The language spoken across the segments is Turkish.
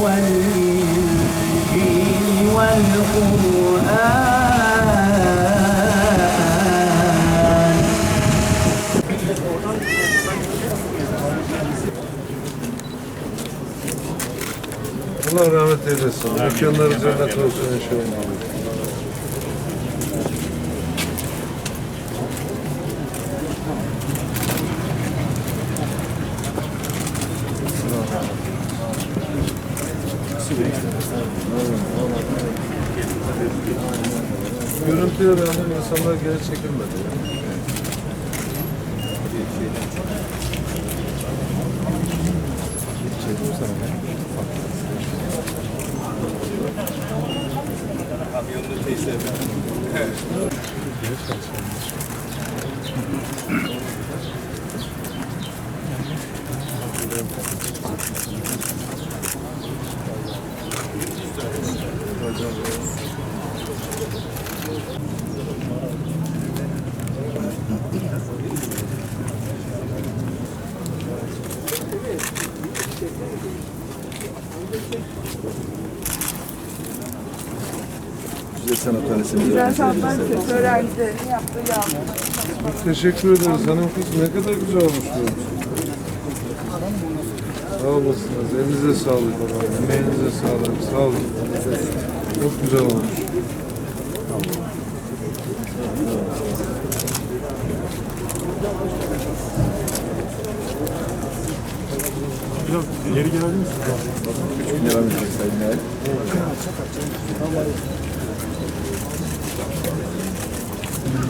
والإنجيل والقرآن Allah rahmet eylesin. Mekanları cennet olsun inşallah. Rağmen insanlar geri çekilmedi. Güzel Güzel sanatlar Lisesi öğrencilerinin yaptığı yağmur. Teşekkür ederiz hanım kız. Ne kadar güzel olmuş bu. Sağ olasınız. Elinize sağlık baba. Emeğinize sağlık. Sağ olun. Çok güzel olmuş. devam edecek Sayın Nail.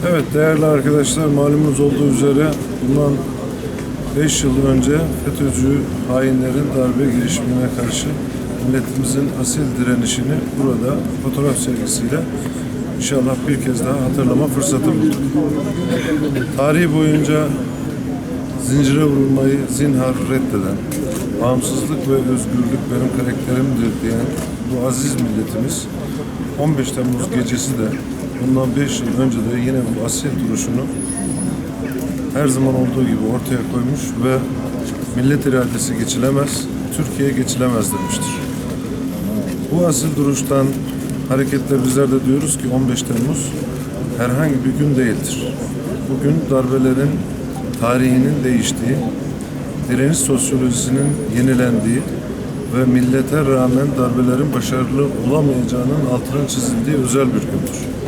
Evet değerli arkadaşlar malumunuz olduğu üzere bundan 5 yıl önce FETÖ'cü hainlerin darbe girişimine karşı milletimizin asil direnişini burada fotoğraf sergisiyle inşallah bir kez daha hatırlama fırsatı bulduk. Tarihi boyunca zincire vurulmayı zinhar reddeden, bağımsızlık ve özgürlük benim karakterimdir diyen bu aziz milletimiz 15 Temmuz gecesi de bundan 5 yıl önce de yine bu asil duruşunu her zaman olduğu gibi ortaya koymuş ve millet iradesi geçilemez, Türkiye geçilemez demiştir. Bu asil duruştan hareketle bizler de diyoruz ki 15 Temmuz herhangi bir gün değildir. Bugün darbelerin tarihinin değiştiği, direniş sosyolojisinin yenilendiği ve millete rağmen darbelerin başarılı olamayacağının altının çizildiği özel bir gündür.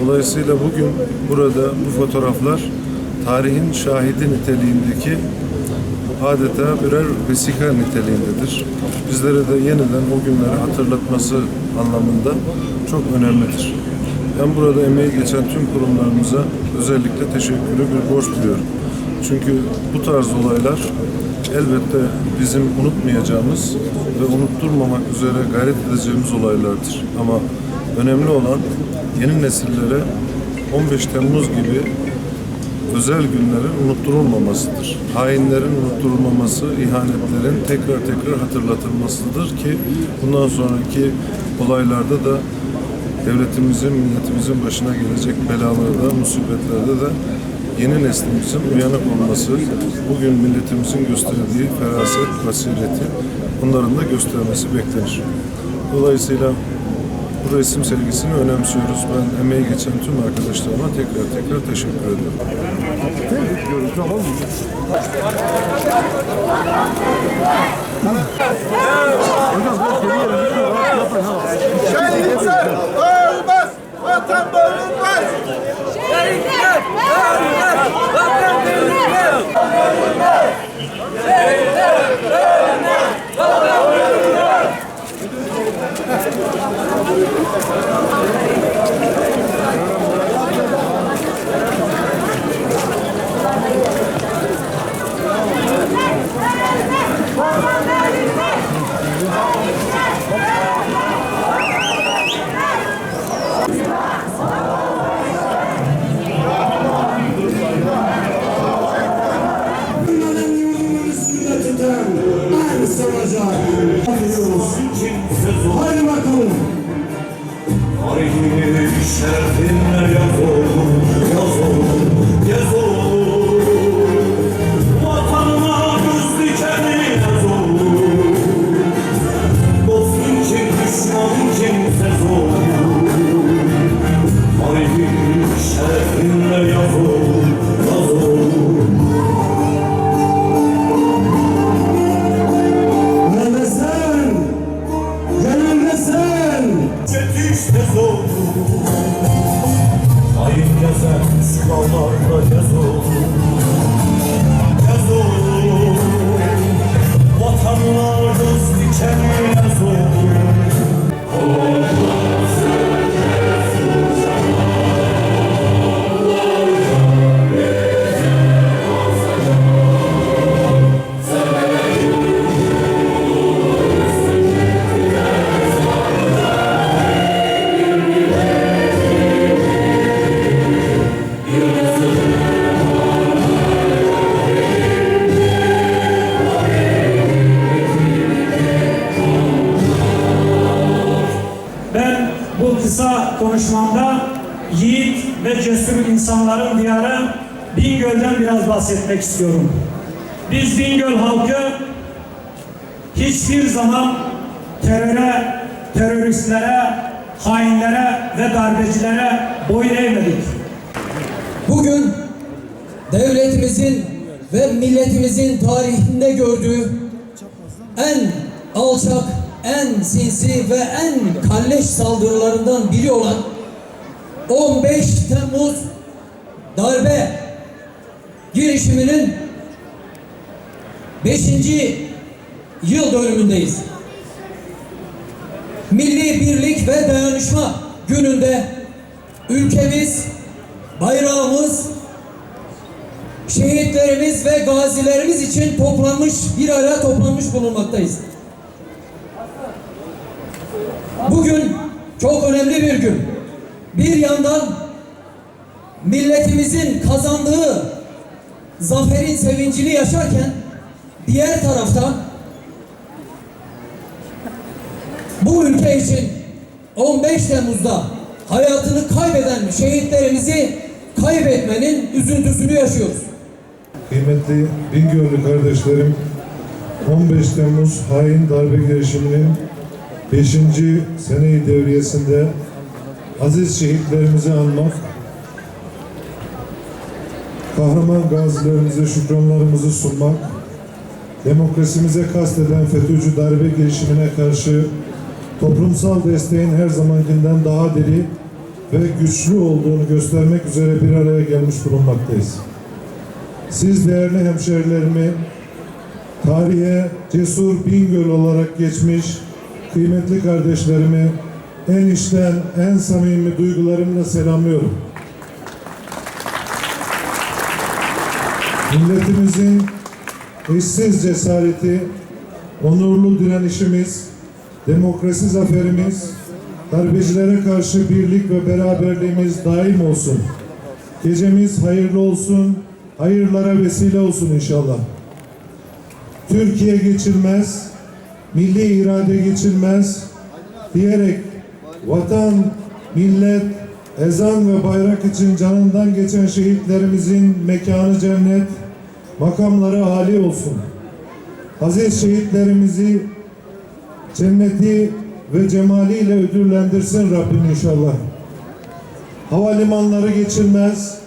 Dolayısıyla bugün burada bu fotoğraflar tarihin şahidi niteliğindeki adeta birer vesika niteliğindedir. Bizlere de yeniden o günleri hatırlatması anlamında çok önemlidir. Ben burada emeği geçen tüm kurumlarımıza özellikle teşekkürü bir borç biliyorum. Çünkü bu tarz olaylar elbette bizim unutmayacağımız ve unutturmamak üzere gayret edeceğimiz olaylardır. Ama önemli olan yeni nesillere 15 Temmuz gibi özel günlerin unutturulmamasıdır. Hainlerin unutturulmaması, ihanetlerin tekrar tekrar hatırlatılmasıdır ki bundan sonraki olaylarda da devletimizin, milletimizin başına gelecek belalarda, musibetlerde de yeni neslimizin uyanık olması, bugün milletimizin gösterdiği feraset, basireti bunların da göstermesi beklenir. Dolayısıyla bu resim sergisini önemsiyoruz. Ben emeği geçen tüm arkadaşlarıma tekrar tekrar teşekkür ediyorum. Vatan bölünmez. Şehitler! Ölmez! Thank you. amor. Bahsetmek istiyorum. Biz Bingöl halkı hiçbir zaman teröre, teröristlere, hainlere ve darbecilere boyun eğmedik. Bugün devletimizin ve milletimizin tarihinde gördüğü en alçak, en sinsi ve en kalleş saldırılarından biri olan 15 Temmuz darbe girişiminin 5. yıl dönümündeyiz. Milli birlik ve dayanışma gününde ülkemiz, bayrağımız, şehitlerimiz ve gazilerimiz için toplanmış, bir araya toplanmış bulunmaktayız. Bugün çok önemli bir gün. Bir yandan milletimizin kazandığı zaferin sevincini yaşarken diğer taraftan bu ülke için 15 Temmuz'da hayatını kaybeden şehitlerimizi kaybetmenin üzüntüsünü yaşıyoruz. Kıymetli Bingöl'lü kardeşlerim, 15 Temmuz hain darbe girişiminin 5. seneyi devriyesinde aziz şehitlerimizi anmak, kahraman gazilerimize şükranlarımızı sunmak, demokrasimize kasteden FETÖ'cü darbe girişimine karşı toplumsal desteğin her zamankinden daha diri ve güçlü olduğunu göstermek üzere bir araya gelmiş bulunmaktayız. Siz değerli hemşerilerimi tarihe cesur Bingöl olarak geçmiş kıymetli kardeşlerimi en içten, en samimi duygularımla selamlıyorum. Milletimizin eşsiz cesareti, onurlu direnişimiz, demokrasi zaferimiz, darbecilere karşı birlik ve beraberliğimiz daim olsun. Gecemiz hayırlı olsun, hayırlara vesile olsun inşallah. Türkiye geçilmez, milli irade geçilmez diyerek vatan, millet, ezan ve bayrak için canından geçen şehitlerimizin mekanı cennet, makamları âli olsun. Aziz şehitlerimizi cenneti ve cemaliyle ödüllendirsin Rabbim inşallah. Havalimanları geçilmez,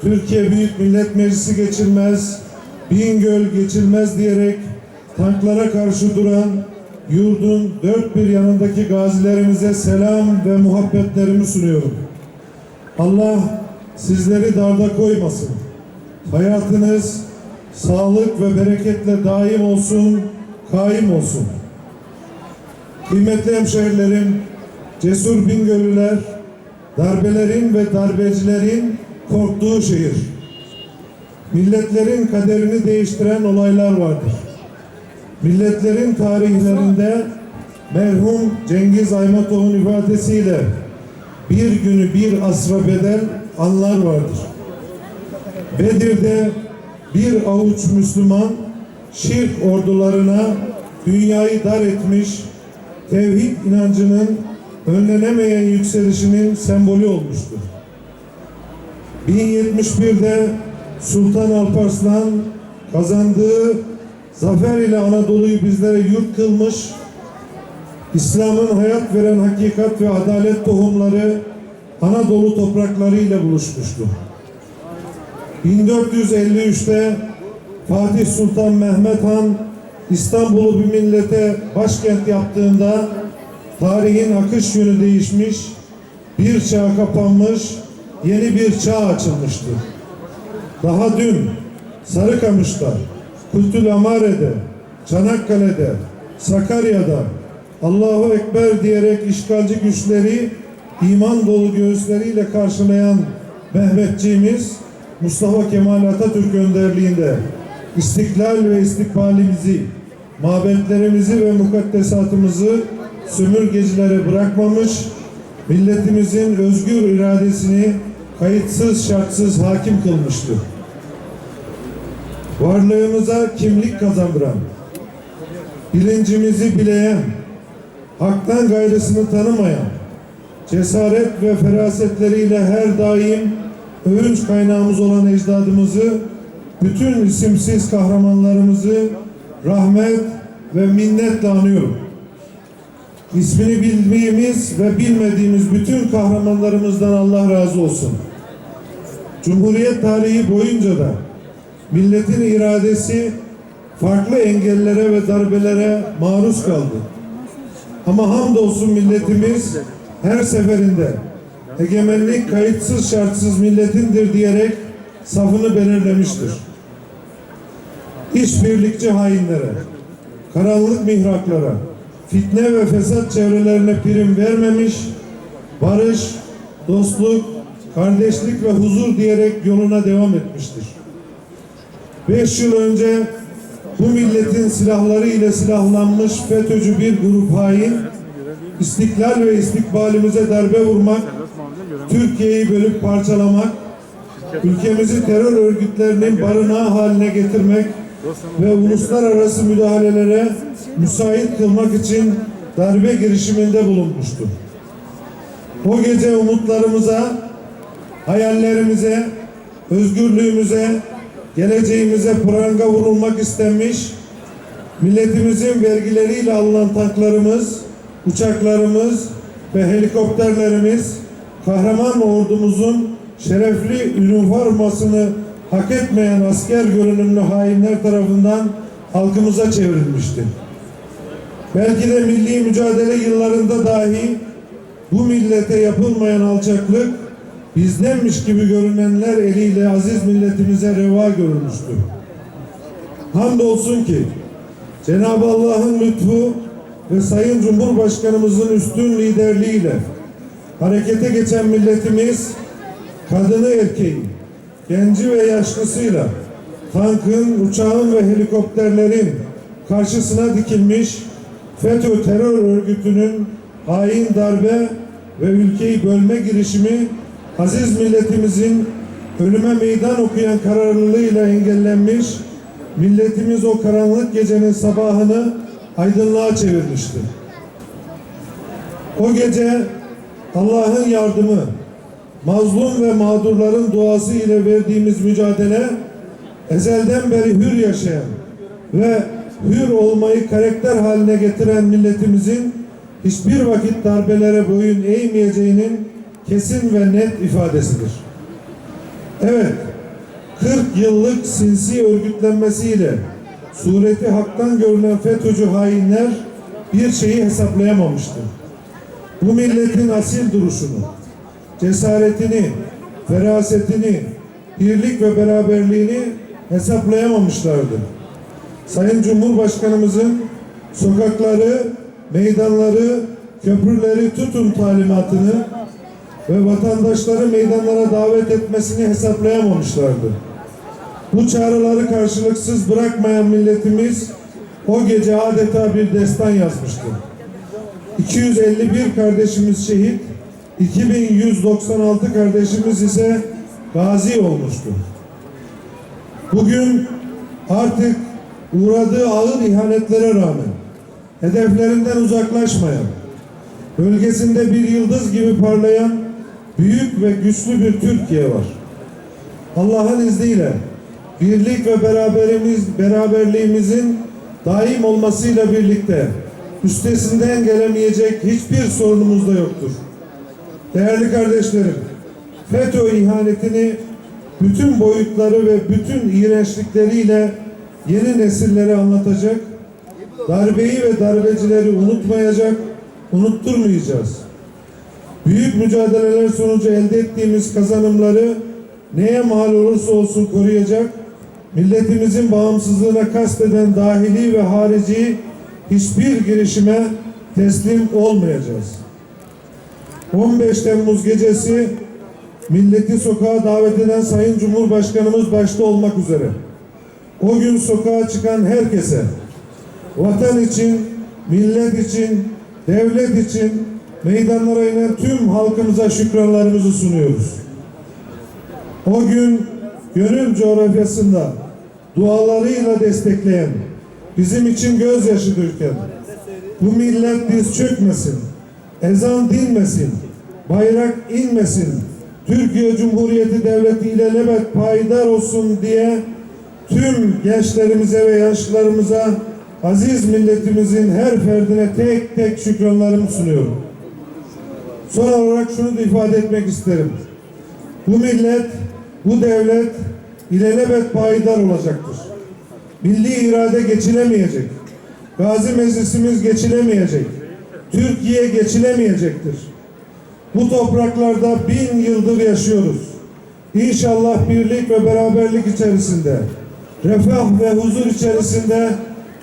Türkiye Büyük Millet Meclisi geçilmez, Bingöl geçilmez diyerek tanklara karşı duran yurdun dört bir yanındaki gazilerimize selam ve muhabbetlerimi sunuyorum. Allah sizleri darda koymasın. Hayatınız sağlık ve bereketle daim olsun, kaim olsun. Kıymetli hemşehrilerim, cesur Bingöl'lüler, darbelerin ve darbecilerin korktuğu şehir. Milletlerin kaderini değiştiren olaylar vardır. Milletlerin tarihlerinde merhum Cengiz Aymatov'un ifadesiyle bir günü bir asra bedel anlar vardır. Bedir'de bir avuç Müslüman şirk ordularına dünyayı dar etmiş, tevhid inancının önlenemeyen yükselişinin sembolü olmuştur. 1071'de Sultan Alparslan kazandığı zafer ile Anadolu'yu bizlere yurt kılmış, İslam'ın hayat veren hakikat ve adalet tohumları Anadolu toprakları ile buluşmuştu. 1453'te Fatih Sultan Mehmet Han İstanbul'u bir millete başkent yaptığında tarihin akış yönü değişmiş, bir çağ kapanmış, yeni bir çağ açılmıştı. Daha dün Sarıkamış'ta, Kültülamare'de, Çanakkale'de, Sakarya'da Allahu Ekber diyerek işgalci güçleri iman dolu göğüsleriyle karşılayan Mehmetçiğimiz Mustafa Kemal Atatürk önderliğinde istiklal ve istikbalimizi, mabetlerimizi ve mukaddesatımızı sömürgecilere bırakmamış, milletimizin özgür iradesini kayıtsız şartsız hakim kılmıştı. Varlığımıza kimlik kazandıran, bilincimizi bileyen, haktan gayrısını tanımayan, cesaret ve ferasetleriyle her daim övünç kaynağımız olan ecdadımızı, bütün isimsiz kahramanlarımızı rahmet ve minnetle anıyorum. İsmini bildiğimiz ve bilmediğimiz bütün kahramanlarımızdan Allah razı olsun. Cumhuriyet tarihi boyunca da milletin iradesi farklı engellere ve darbelere maruz kaldı. Ama hamdolsun milletimiz her seferinde egemenlik kayıtsız şartsız milletindir diyerek safını belirlemiştir. İşbirlikçi hainlere, karanlık mihraklara, fitne ve fesat çevrelerine prim vermemiş, barış, dostluk, kardeşlik ve huzur diyerek yoluna devam etmiştir. Beş yıl önce bu milletin silahları ile silahlanmış FETÖ'cü bir grup hain, istiklal ve istikbalimize darbe vurmak, Türkiye'yi bölüp parçalamak, ülkemizi terör örgütlerinin barınağı haline getirmek ve uluslararası müdahalelere müsait kılmak için darbe girişiminde bulunmuştur. O gece umutlarımıza, hayallerimize, özgürlüğümüze, geleceğimize pranga vurulmak istenmiş, milletimizin vergileriyle alınan tanklarımız, uçaklarımız ve helikopterlerimiz kahraman ordumuzun şerefli üniformasını hak etmeyen asker görünümlü hainler tarafından halkımıza çevrilmişti. Belki de milli mücadele yıllarında dahi bu millete yapılmayan alçaklık bizdenmiş gibi görünenler eliyle aziz milletimize reva görülmüştür. Hamdolsun ki Cenab-ı Allah'ın lütfu ve Sayın Cumhurbaşkanımızın üstün liderliğiyle harekete geçen milletimiz kadını erkeği, genci ve yaşlısıyla tankın, uçağın ve helikopterlerin karşısına dikilmiş FETÖ terör örgütünün hain darbe ve ülkeyi bölme girişimi aziz milletimizin ölüme meydan okuyan kararlılığıyla engellenmiş, milletimiz o karanlık gecenin sabahını aydınlığa çevirmiştir. O gece Allah'ın yardımı, mazlum ve mağdurların duası ile verdiğimiz mücadele, ezelden beri hür yaşayan ve hür olmayı karakter haline getiren milletimizin hiçbir vakit darbelere boyun eğmeyeceğinin kesin ve net ifadesidir. Evet, 40 yıllık sinsi örgütlenmesiyle sureti haktan görünen FETÖ'cü hainler bir şeyi hesaplayamamıştır. Bu milletin asil duruşunu, cesaretini, ferasetini, birlik ve beraberliğini hesaplayamamışlardı. Sayın Cumhurbaşkanımızın sokakları, meydanları, köprüleri tutun talimatını ve vatandaşları meydanlara davet etmesini hesaplayamamışlardı. Bu çağrıları karşılıksız bırakmayan milletimiz o gece adeta bir destan yazmıştı. 251 kardeşimiz şehit, 2196 kardeşimiz ise gazi olmuştu. Bugün artık uğradığı ağır ihanetlere rağmen hedeflerinden uzaklaşmayan, bölgesinde bir yıldız gibi parlayan büyük ve güçlü bir Türkiye var. Allah'ın izniyle birlik ve beraberimiz, beraberliğimizin daim olmasıyla birlikte üstesinden gelemeyecek hiçbir sorunumuz da yoktur. Değerli kardeşlerim, FETÖ ihanetini bütün boyutları ve bütün iğrençlikleriyle yeni nesillere anlatacak, darbeyi ve darbecileri unutmayacak, unutturmayacağız. Büyük mücadeleler sonucu elde ettiğimiz kazanımları neye mal olursa olsun koruyacak, milletimizin bağımsızlığına kasteden dahili ve harici hiçbir girişime teslim olmayacağız. 15 Temmuz gecesi milleti sokağa davet eden Sayın Cumhurbaşkanımız başta olmak üzere o gün sokağa çıkan herkese vatan için, millet için, devlet için meydanlara inen tüm halkımıza şükranlarımızı sunuyoruz. O gün gönül coğrafyasında dualarıyla destekleyen, bizim için gözyaşı döken, bu millet diz çökmesin, ezan dinmesin, bayrak inmesin, Türkiye Cumhuriyeti Devleti ile lebet payidar olsun diye tüm gençlerimize ve yaşlılarımıza aziz milletimizin her ferdine tek tek şükranlarımı sunuyorum. Son olarak şunu da ifade etmek isterim. Bu millet, bu devlet ilelebet payidar olacaktır. Milli irade geçilemeyecek. Gazi Meclisimiz geçilemeyecek. Türkiye geçilemeyecektir. Bu topraklarda bin yıldır yaşıyoruz. İnşallah birlik ve beraberlik içerisinde, refah ve huzur içerisinde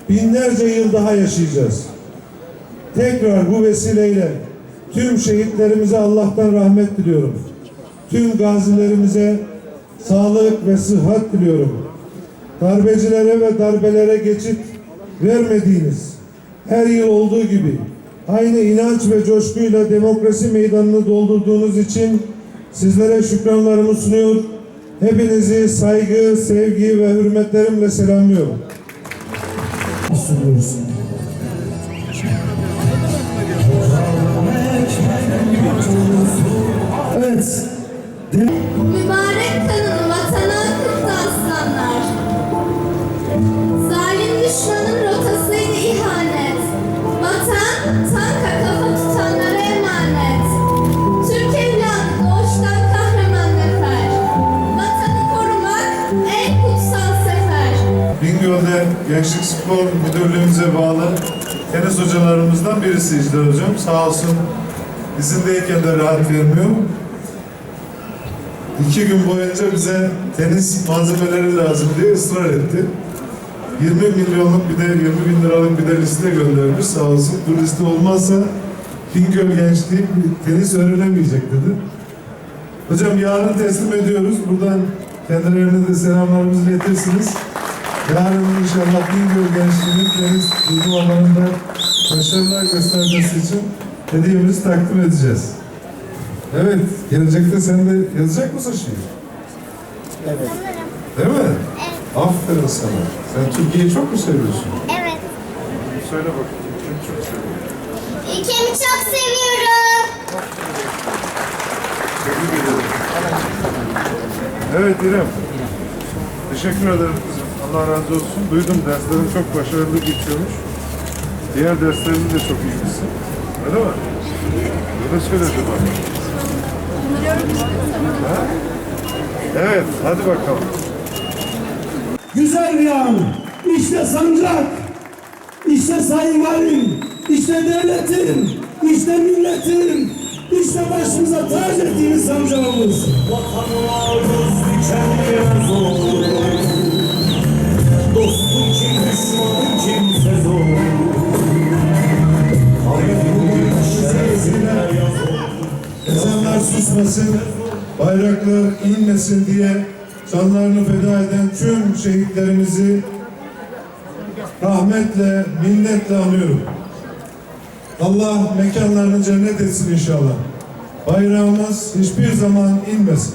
binlerce yıl daha yaşayacağız. Tekrar bu vesileyle tüm şehitlerimize Allah'tan rahmet diliyorum. Tüm gazilerimize sağlık ve sıhhat diliyorum. Darbecilere ve darbelere geçit vermediğiniz her yıl olduğu gibi aynı inanç ve coşkuyla demokrasi meydanını doldurduğunuz için sizlere şükranlarımı sunuyor. Hepinizi saygı, sevgi ve hürmetlerimle selamlıyorum. sunuyoruz. Mübarek kanını vatana akıttı aslanlar. Zalim düşmanın rotasıydı ihanet. Vatan, tanka kafa tutanlara emanet. Türk evladı doğuştan kahraman nefer. Vatanı korumak en kutsal sefer. Bingöl'de Gençlik Spor Müdürlüğümüze bağlı tenis hocalarımızdan birisi İcdar Hocam. Sağ olsun izindeyken de rahat vermiyor. İki gün boyunca bize tenis malzemeleri lazım diye ısrar etti. 20 milyonluk bir de 20 bin liralık bir de liste göndermiş sağ olsun. Bu liste olmazsa Bingöl gençliği tenis öğrenemeyecek dedi. Hocam yarın teslim ediyoruz. Buradan kendilerine de selamlarımızı iletirsiniz. Yarın inşallah Bingöl gençliğinin tenis turnuvalarında başarılar göstermesi için hediyemizi takdim edeceğiz. Evet, gelecekte sen de yazacak mısın şiir? Evet. Değil mi? Evet. Aferin sana. Sen Türkiye'yi çok mu seviyorsun? Evet. Söyle bakayım. Kim çok seviyor? Ülkemi çok seviyorum. Tebrik ederim. Evet İrem. Teşekkür ederim kızım. Allah razı olsun. Duydum derslerin çok başarılı geçiyormuş. Diğer derslerini de çok iyi misin. Öyle mi? Öyle söyledi bana. Evet, hadi bakalım. güzel rüyam, işte sancak, işte sayın valim, işte devletim, işte milletim, işte başımıza tac ettiğimiz sancağımız. Vatanına göz dikenlere zor, dostum kim, düşmanım kimse susmasın, bayraklar inmesin diye canlarını feda eden tüm şehitlerimizi rahmetle, minnetle anıyorum. Allah mekanlarını cennet etsin inşallah. Bayrağımız hiçbir zaman inmesin.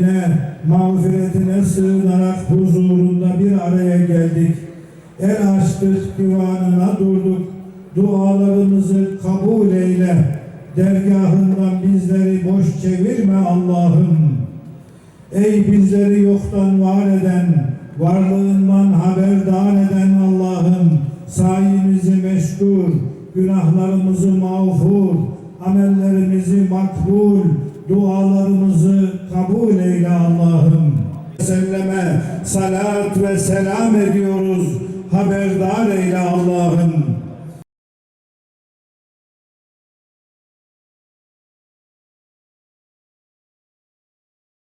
Merhametine, mağfiretine sığınarak huzurunda bir araya geldik. El açtık, divanına durduk. Dualarımızı kabul eyle. Dergahından bizleri boş çevirme Allah'ım. Ey bizleri yoktan var eden, varlığından haberdar eden Allah'ım, sayimizi meşgul, günahlarımızı mağfur, amellerimizi makbul, dualarımızı kabul eyle Allah'ım. Selleme salat ve selam ediyoruz, haberdar eyle Allah'ım.